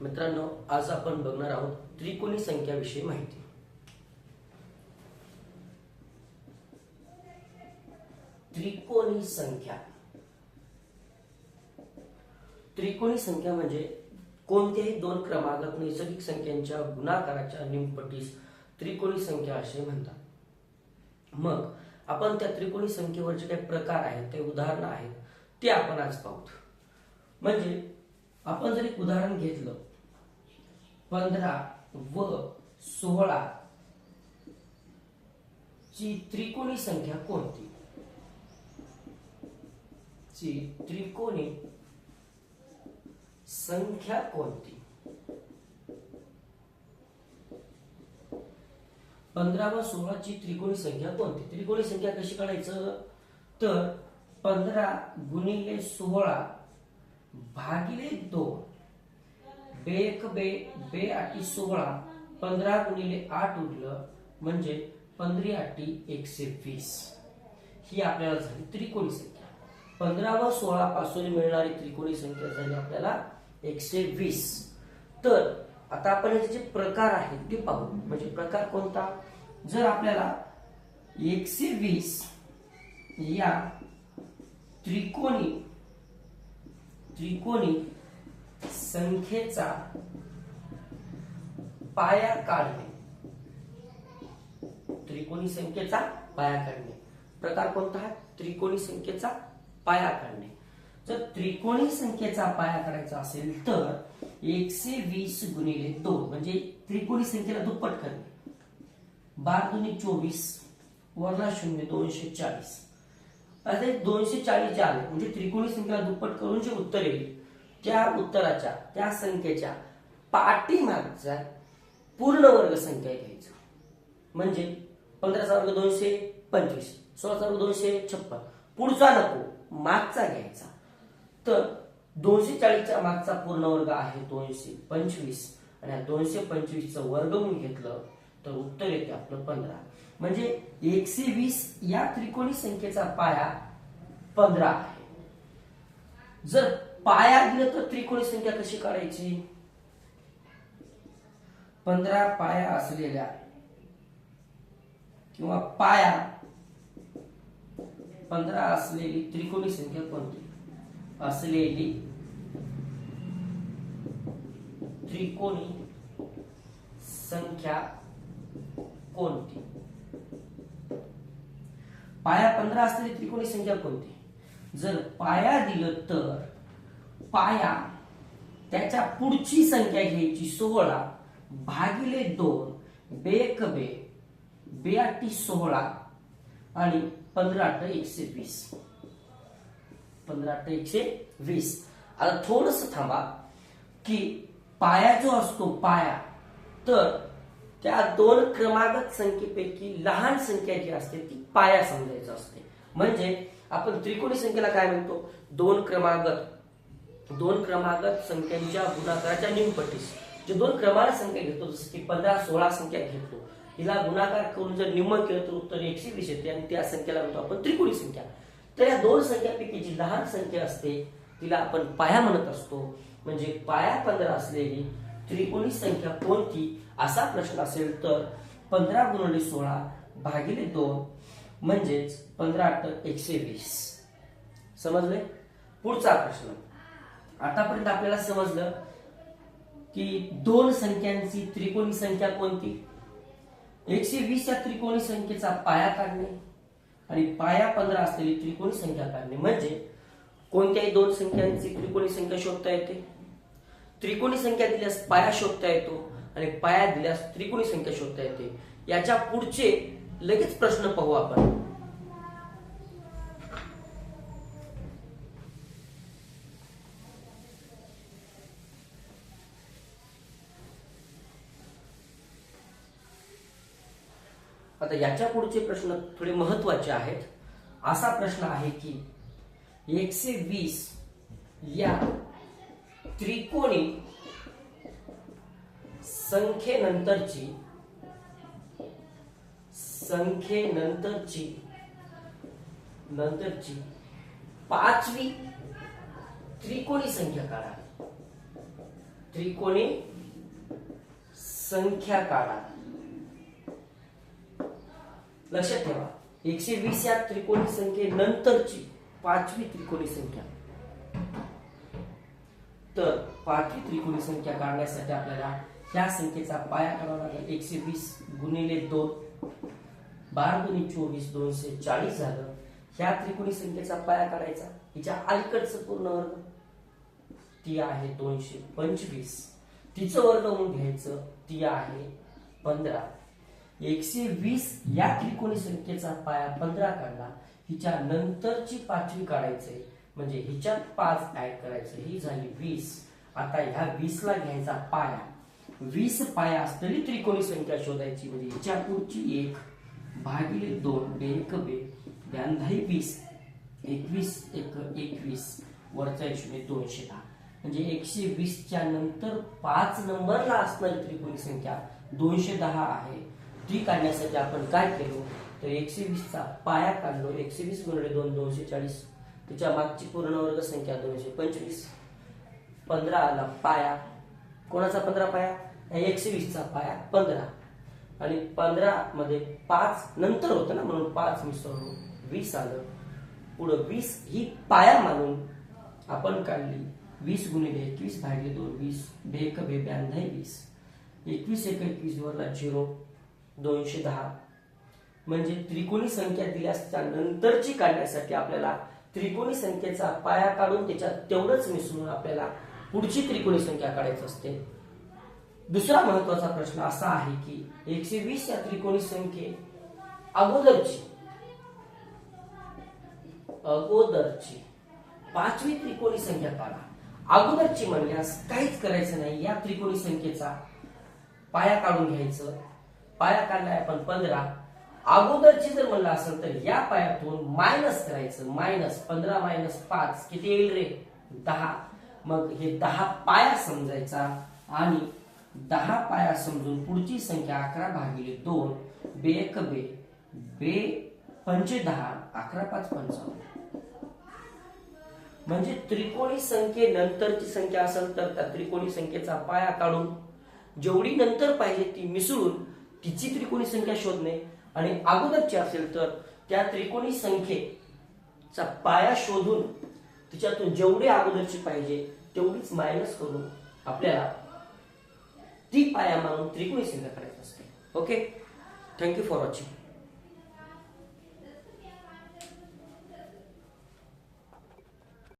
मित्रांनो आज आपण बघणार आहोत त्रिकोणी संख्याविषयी माहिती. त्रिकोणी संख्या. त्रिकोणी संख्या म्हणजे कोणत्याही दोन क्रमांक नैसर्गिक संख्यांच्या गुणाकाराच्या निमपटीस त्रिकोणी संख्या असे म्हणतात. मग आपण त्या त्रिकोणी संख्येवर जे काही प्रकार आहेत ते उदाहरणं आहेत ते आपण आज पाहू म्हणजे आपण जर एक उदाहरण घेतलं पंधरा व सोळा ची त्रिकोणी संख्या कोणती? ची त्रिकोणी संख्या कोणती? पंधरा व सोळाची त्रिकोणी संख्या कोणती? त्रिकोणी संख्या कशी काढायचं? तर पंधरा गुणिले सोळा भागिले दोन. बे एक बे बे आठी सोळा पंधरा गुणिले आठ उरलं म्हणजे पंधरी आठी एकशे वीस. ही आपल्याला झाली त्रिकोणी संख्या. पंधरा व सोळा पासून मिळणारी त्रिकोणी संख्या झाली आपल्याला एकशे वीस. तर आता आपण याचे जे प्रकार आहेत ते पाहू. म्हणजे प्रकार कोणता? जर आपल्याला एकशे वीस या त्रिकोणी त्रिकोणी संख्येचा पाया काढणे. त्रिकोणी संख्येचा पाया काढणे. प्रकार कोणता? आहे त्रिकोणी संख्येचा पाया काढणे. जर त्रिकोणी संख्येचा पाया काढायचा असेल तर एकशे वीस गुणिले दोन म्हणजे त्रिकोणी संख्येला दुप्पट करणे. बार दोन्ही चोवीस वरला शून्य दोनशे चाळीस. आता दोनशे चाळीस जे आले म्हणजे त्रिकोणी संख्येला दुप्पट करून जे उत्तर येईल त्या उत्तराच्या त्या संख्येच्या पाठीमागचा पूर्ण वर्ग संख्या घ्यायचं. म्हणजे पंधराचा वर्ग दोनशे पंचवीस सोळाचा वर्ग दोनशे छप्पन. पुढचा नको मागचा घ्यायचा. तर दोनशे चाळीसच्या मागचा पूर्ण वर्ग आहे दोनशे पंचवीस. आणि या दोनशे पंचवीसचं वर्गमूळ घेतलं तर उत्तर येते आपलं पंधरा. म्हणजे एकशे वीस या त्रिकोणी संख्येचा पाया पंधरा आहे. जर पाया दिलं तर त्रिकोणी संख्या कशी काढायची? पंधरा पाया असलेल्या किंवा पाया पंधरा असलेली त्रिकोणी संख्या कोणती? असलेली त्रिकोणी संख्या कोणती? पाया पंधरा असलेली त्रिकोणी संख्या कोणती? जर पाया दिलं तर पाया त्याच्या पुढची संख्या घ्यायची सोळा भागिले दोन बेक बे बे आठी सोळा आणि पंधरा अठ एकशे वीस. पंधरा अठ एकशे वीस. आता थोडस थांबा की पाया जो असतो पाया तर त्या दोन क्रमागत संख्येपैकी लहान संख्या जी असते ती पाया समजायचं असते. म्हणजे आपण त्रिकोणी संख्येला काय म्हणतो? दोन क्रमागत दोन क्रमागत संख्यांच्या गुणाकाराच्या निमपटीस जे दोन क्रमांक संख्या घेतो जसं की पंधरा सोळा संख्या घेतो. हिला गुणाकार करून जर निम्म केलं तर उत्तर एकशे वीस येते आणि त्या संख्येला म्हणतो आपण त्रिकोणी संख्या. तर या दोन संख्यापैकी जी लहान संख्या असते तिला आपण पाया म्हणत असतो. म्हणजे पाया पंधरा असलेली त्रिकोणी संख्या कोणती? असा प्रश्न असेल तर पंधरा गुणले सोळा भागिले दोन म्हणजेच पंधरा आठ एकशे वीस. समजले? पुढचा प्रश्न. आतापर्यंत आपल्याला समजलं की दोन संख्यांची त्रिकोणी संख्या कोणती? एकशे वीस या त्रिकोणी संख्येचा पाया काढणे आणि पाया पंधरा असलेली त्रिकोणी संख्या काढणे. म्हणजे कोणत्याही दोन संख्यांची त्रिकोणी संख्या शोधता येते? त्रिकोणी संख्या दिल्यास पाया शोधता येतो आणि पाया दिल्यास त्रिकोणी संख्या शोधता येते. याच्या पुढचे लगेच प्रश्न पाहू आपण. आता याच्या पुढचे प्रश्न थोडे महत्त्वाचे आहेत. असा प्रश्न आहे की एकशे वीस या त्रिकोणी संख्येनंतरची संख्येनंतरची नंतरची पाचवी त्रिकोणी संख्या काढा. त्रिकोणी संख्या काढा. लक्षात ठेवा. एकशे वीस या त्रिकोणी संख्येनंतरची पाचवी त्रिकोणी संख्या. तर पाचवी त्रिकोणी संख्या काढण्यासाठी आपल्याला ह्या संख्येचा पाया काढावा लागेल. एकशे वीस गुणिले दोन बारा गुणी चोवीस दोनशे चाळीस झालं. ह्या त्रिकोणी संख्येचा पाया काढायचा. हिच्या अलीकडचं पूर्ण वर्ग. ती आहे दोनशे पंचवीस. तिचं वर्गमूळ घ्यायचं ती आहे पंधरा. एकशे वीस या त्रिकोणी संख्येचा पाया पंधरा काढला. हिच्या नंतरची पाचवी काढायचंय. म्हणजे हिच्यात पाच ऍड करायचं. ही झाली वीस. आता ह्या वीस ला घ्यायचा पाया. वीस पाया असलेली त्रिकोणी संख्या शोधायची. म्हणजे हिच्या पुढची एक भागिले दोन बेक बे. ब्याण्णव वीस. एकवीस एक एकवीस. वरचा एक दोनशे दहा. म्हणजे एकशे वीसच्या नंतर पाच नंबरला असणारी त्रिकोणी संख्या दोनशे दहा आहे. ती काढण्यासाठी आपण काय केलो? तर एकशे वीसचा पाया काढलो. एकशे वीस गुणले दोन दोनशे चाळीस. तिच्या मागची पूर्ण वर्ग संख्या दोनशे पंचवीस. पंधरा आला पाया. कोणाचा पंधरा पाया? एकशे वीसचा पाया पंधरा. आणि पंधरा मध्ये पाच नंतर होतं ना म्हणून पाच मिसळून वीस आलं. पुढं वीस ही पाया मानून आपण काढली. वीस गुणिले एकवीस भागिले दोन वीस. बेक बे ब्याण्णव वीस. एकवीस एक एकवीस वरला झिरो. दोनशे दहा. म्हणजे त्रिकोणी संख्या दिल्याच्या नंतरची काढण्यासाठी आपल्याला त्रिकोणी संख्येचा पाया काढून त्याच्यात तेवढंच मिसळून आपल्याला पुढची त्रिकोणी संख्या काढायची असते. दुसरा महत्त्वाचा प्रश्न असा आहे की एकशे वीस या त्रिकोणी संख्ये अगोदरची अगोदरची पाचवी त्रिकोणी संख्या काढा अगोदरची म्हणल्यास काहीच करायचं नाही. या त्रिकोणी संख्येचा पाया काढून घ्यायचं. पाया काढलाय आपण पंधरा. अगोदरची जर म्हणलं असेल तर या पायातून मायनस करायचं मायनस पंधरा मायनस पाच किती येईल रे? दहा. मग हे दहा पाया समजायचा आणि दहा पाया समजून पुढची संख्या अकरा भागिले दोन बे एक बे बे पंचे दहा अकरा पाच पंचावन्न. म्हणजे त्रिकोणी संख्येनंतरची संख्या असेल तर त्या त्रिकोणी संख्येचा पाया काढून जेवढी नंतर पाहिजे ती मिसळून तिची त्रिकोणी संख्या शोधणे? आणि अगोदरची असेल तर त्या त्रिकोणी संख्येचा पाया शोधून तिच्यातून जेवढी अगोदरची पाहिजे तेवढीच मायनस करून आपल्याला ती पाया मानून त्रिकोणी संख्या करायची असते. Okay thank you for watching